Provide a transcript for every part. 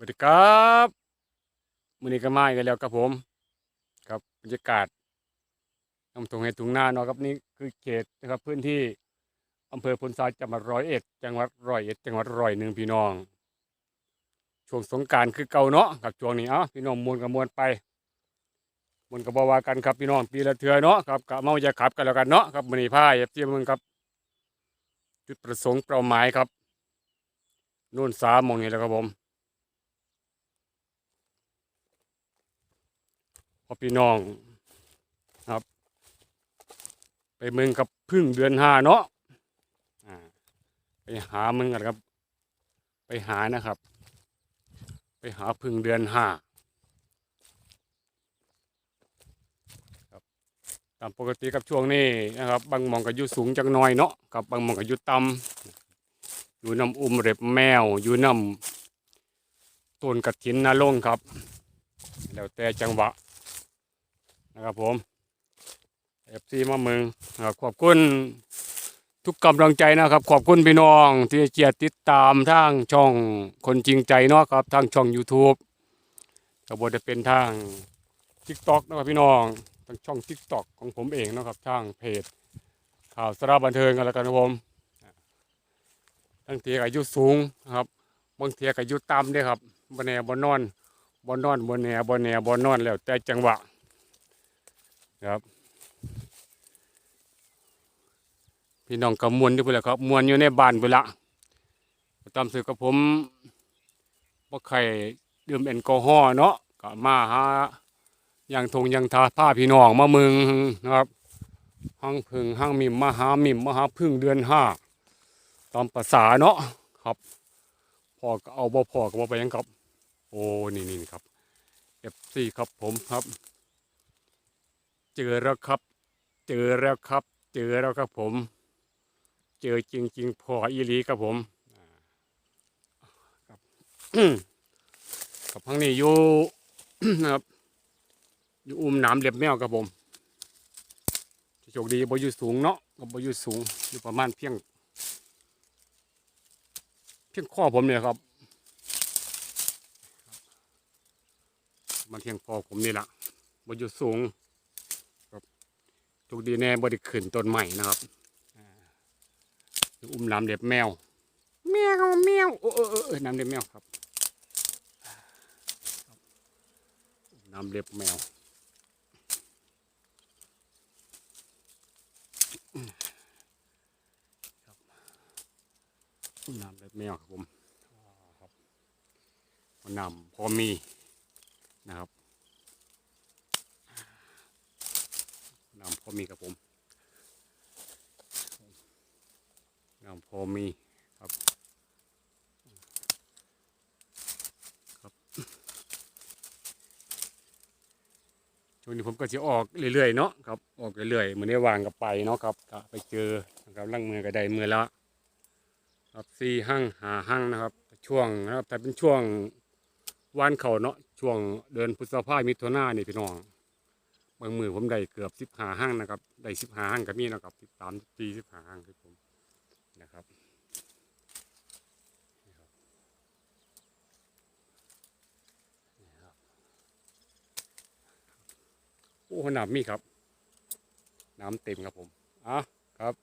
สวัสดีครับมื้อนี้ก็มาอีกแล้วครับผม ครับบรรยากาศนำทงให้ถุงนาเนาะครับนี่คือเขตนะครับพื้นที่อำเภอพลทรายจังหวัดร้อยเอ็ด จังหวัดร้อยเอ็ดจังหวัดร้อยหนึ่งพี่น้อง ช่วงสงการคือเก่าเนาะกับช่วงนี้เอะพี่น้องมวนกับมวนไปมวนกับบ่ว่ากันครับพี่น้องปีละเทือเนาะครับกะเมาจะขับกันแล้วกันเนาะครับมื้อนี้พาเอฟซีมึงครับจุดประสงค์เป้าหมายครับนู่นสามหมองนี้แล้วครับผม พอพี่น้องครับ ไปเมืองกับพึ่งเดือนห้าเนาะไปหามึงกันครับ ไปหานะครับ ไปหาพึ่งเดือนห้าครับตามปกติกับช่วงนี้นะครับ บางหมองก็อยู่สูงจังน้อยเนาะกับบางหมองก็อยู่ต่ำอยู่น้ำอุ้มเร็บแมวอยู่น้ำต้นกระถินนาลงครับ แล้วแต่จังหวะ นะครับผมเอฟซีมาเมืองขอบคุณทุกกำลังใจนะครับ ขอบคุณพี่น้องที่เจียดติดตามทางช่องคนจริงใจเนาะครับทางช่อง YouTube กระบวนจะเป็นทาง TikTok นะครับพี่น้องทางช่อง TikTok ของผมเองนะครับทางเพจข่าวสาระบันเทิงกันแล้วกันครับผมทั้งเทียกอายุสูงนะครับบางเทียกอายุต่ำด้วยครับบนแนบนนอนบนนอนบนแนบนแนบนนอนแล้วแต่จังหวะ ครับ พี่น้องกำมวลที่พุ่นแหละครับมวลอยู่ในบ้านพุ่นละตามสื่อกับผมบ่าใครดื่มแอลกอฮอล์เนาะก็มาหาอย่างทงอย่างทาผ้าพี่น้องมามืองนะครับห้างพึ่งห้างมิมมหามิมมหาพึ่งเดือนห้าตามภาษาเนาะครับพอก็เอาบ่พอก็บ่ไปยังครับ โอ้นี่นี่ครับเอฟซีครับผมครับ เจอแล้วครับ เจอแล้วครับ เจอแล้วครับผม เจอจริง ๆ พออีหลีครับผมครับกับพังนี้อยู่นะครับอยู่อุ้มหน้ำเล็บแมวครับผมโชคดีบ่อยู่สูงเนาะก็บ่อยู่สูงอยู่ประมาณเพียง เพียงข้อผมเนี่ยครับมันเพียงพอผมนี่แหละบ่อยู่สูง ทุกดีแน่บริขึ้นต้นใหม่นะครับอุ้มน้ำเล็บแมวแมวแมวโอ้เออเออเออน้ำเล็บแมวครับอุ้มน้ำเล็บแมวครับอุ้มน้ำเล็บแมวครับผมอ่าครับน้ำพอมีนะครับ นำพอมีครับผมนำพอมีครับครับช่วงนี้ผมก็จะออกเรื่อยๆเนาะครับออกเรื่อยๆเหมือนได้วางกับไปเนาะครับก็ไปเจอนะครับล่างมือก็ได้มือละครับสี่ห้างหาห้างนะครับ ช่วงนะครับแต่เป็นช่วงวันเขาเนาะช่วงเดือนพฤษภามิถุนานี่พี่น้อง บางมือผมได้เกือบสิบหาห้างนะครับได้สิบหาห้างก็มีนะครับสิบสามสิบสี่สิบหาห้างครับผมนะครับโอ้น้ำมีครับ น้ำเต็มครับผมอะครับ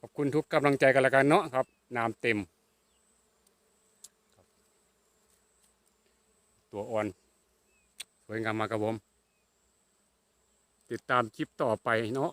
ขอบคุณทุกกำลังใจกันละกันเนาะครับ น้ำเต็ม ตัวอ่อนสวยงามมากครับผม ติดตามคลิปต่อไปเนาะ